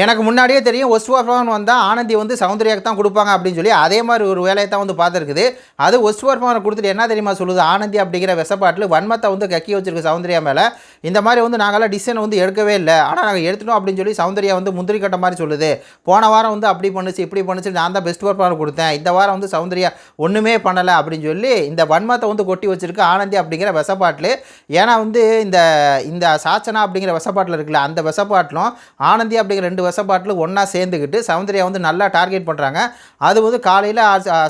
எனக்கு முன்னாடியே தெரியும் ஒஸ்ட் வந்தால் ஆனந்தி வந்து சௌந்தர்யாவுக்கு தான் கொடுப்பாங்க அப்படின்னு சொல்லி அதே மாதிரி ஒரு வேலையை தான் வந்து பார்த்துருக்குது. அது ஒஸ்ட் கொடுத்துட்டு என்ன தெரியுமா சொல்லுது? ஆனந்தி அப்படிங்கிற வெசப்பாட்டில் வன்மத்தை வந்து கக்கி வச்சிருக்கு சௌந்தர்யா மேலே. இந்த மாதிரி வந்து நாங்களாம் டிசிஷன் வந்து எடுக்கவே இல்லை. ஆனால் நாங்கள் எடுத்துட்டோம் அப்படின்னு சொல்லி சௌந்தர்யா வந்து முந்திரி கட்ட மாதிரி சொல்லுது. போன வாரம் வந்து அப்படி பண்ணுச்சு இப்படி பண்ணுச்சு நான் தான் பெஸ்ட் பர்ஃபார்மர் கொடுத்தேன். இந்த வாரம் வந்து சௌந்தர்யா ஒன்றுமே பண்ணலை அப்படின்னு சொல்லி இந்த வன்மத்தை வந்து கொட்டி வச்சிருக்கு ஆனந்தி அப்படிங்கிற வெசப்பாட்டில் ஏன்னா வந்து இந்த இந்த சாச்சனா அப்படிங்கிற வெசப்பாட்டில் இருக்குல்ல அந்த வெசப்பாட்டிலும் ஆனந்தி அப்படிங்கிற ரெண்டு விசப்பாட்டிலும் ஒன்றா சேர்ந்துக்கிட்டு சௌந்தர்யா வந்து நல்லா டார்கெட் பண்ணுறாங்க அது வந்து காலையில்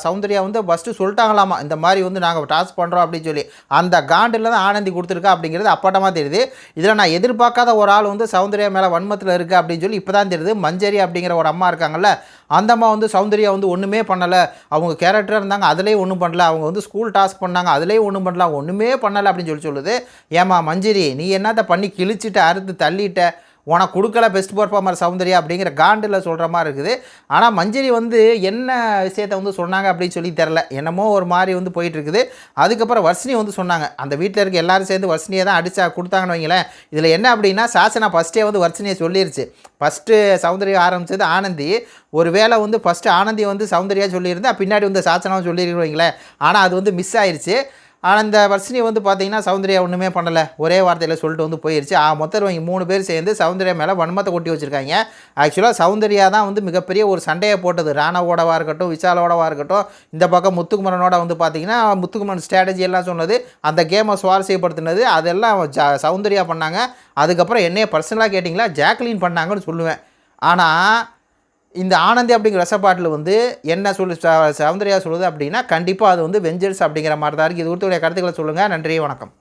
சௌந்தர்யா வந்து ஃபஸ்ட்டு சொல்லிட்டாங்களாமா இந்த மாதிரி வந்து நாங்கள் டாஸ் பண்ணுறோம் அப்படின்னு சொல்லி. அந்த காண்டில் தான் ஆனந்தி கொடுத்துருக்கா அப்படிங்கிறது அப்பட்டமாக தெரியுது. இதில் நான் எதிர்பார்க்காத ஒரு ஆள் வந்து சௌந்தர்யா மேலே வன்மத்தில் இருக்குது அப்படின்னு சொல்லி இப்போ தான் தெரியுது. மஞ்சரி அப்படிங்கிற ஒரு அம்மா இருக்காங்கல்ல அந்த அம்மா வந்து சௌந்தர்யா வந்து ஒன்றுமே பண்ணலை. அவங்க கேரக்டராக இருந்தாங்க அதுலேயும் ஒன்றும் பண்ணல. அவங்க வந்து ஸ்கூல் டாஸ்க் பண்ணாங்க அதுலேயும் ஒன்றும் பண்ணல. ஒன்றுமே பண்ணலை அப்படின்னு சொல்லி சொல்லுது. ஏமா மஞ்சரி நீ என்னத்தை பண்ணி கிழிச்சிட்டு அறுத்து தள்ளிட்ட? உனக்கு கொடுக்கல பெஸ்ட் பர்ஃபார்மர் சௌந்தர்யா அப்படிங்கிற காண்டில் சொல்கிற மாதிரி இருக்குது. ஆனால் மஞ்சரி வந்து என்ன விஷயத்தை வந்து சொன்னாங்க அப்படின்னு சொல்லி தெரில என்னமோ ஒரு மாதிரி வந்து போயிட்டு இருக்குது. அதுக்கப்புறம் வர்ஷினி வந்து சொன்னாங்க. அந்த வீட்டில் இருக்க எல்லாரும் சேர்ந்து வர்ஷினியை தான் அடித்தா கொடுத்தாங்கன்னு வைங்களேன். இதில் என்ன அப்படின்னா சாசனா ஃபஸ்ட்டே வந்து வர்ஷினியை சொல்லிருச்சு. ஃபஸ்ட்டு சௌந்தர்யா ஆரம்பிச்சது ஆனந்தி. ஒரு வேளை வந்து ஃபஸ்ட்டு ஆனந்தி வந்து சௌந்தர்யா சொல்லியிருந்தா பின்னாடி வந்து சாசனாவும் சொல்லியிருக்கோம் ஆனால் அது வந்து மிஸ் ஆயிடுச்சு ஆனால் இந்த வர்ஷினி வந்து பார்த்தீங்கன்னா சௌந்தர்யா ஒன்றுமே பண்ணலை. ஒரே வார்த்தையில் சொல்லிட்டு வந்து போயிடுச்சு ஆ மொத்தம் இவங்க மூணு பேர் சேர்ந்து சௌந்தர்யா மேலே வன்மத்தை கொட்டி வச்சுருக்காங்க. ஆக்சுவலாக சௌந்தர்யா தான் வந்து மிகப்பெரிய ஒரு சண்டையை போட்டது. ராணாவோடவாக இருக்கட்டும் விஷாலோடவா இருக்கட்டும் இந்த பக்கம் முத்துக்குமரனோட வந்து பார்த்திங்கன்னா முத்துக்குமரன் ஸ்ட்ராட்டஜி எல்லாம் சொன்னது அந்த கேமை சுவாரஸ்யப்படுத்தினது அதெல்லாம் ஜா சௌந்தர்யா பண்ணாங்க. அதுக்கப்புறம் என்னைய பர்சனலாக கேட்டிங்களா? ஜாக்லின் பண்ணாங்கன்னு சொல்லுவேன். ஆனால் இந்த ஆனந்தி அப்படிங்கிற ரசப்பாட்டில் வந்து என்ன சொல்லு சௌந்தர்யா சொல்லுது அப்படின்னா கண்டிப்பாக அது வந்து வெஞ்சர்ஸ் அப்படிங்கிற மாதிரி தான் இருக்குது இது குறித்துடைய கருத்துக்களை சொல்லுங்கள் நன்றி வணக்கம்.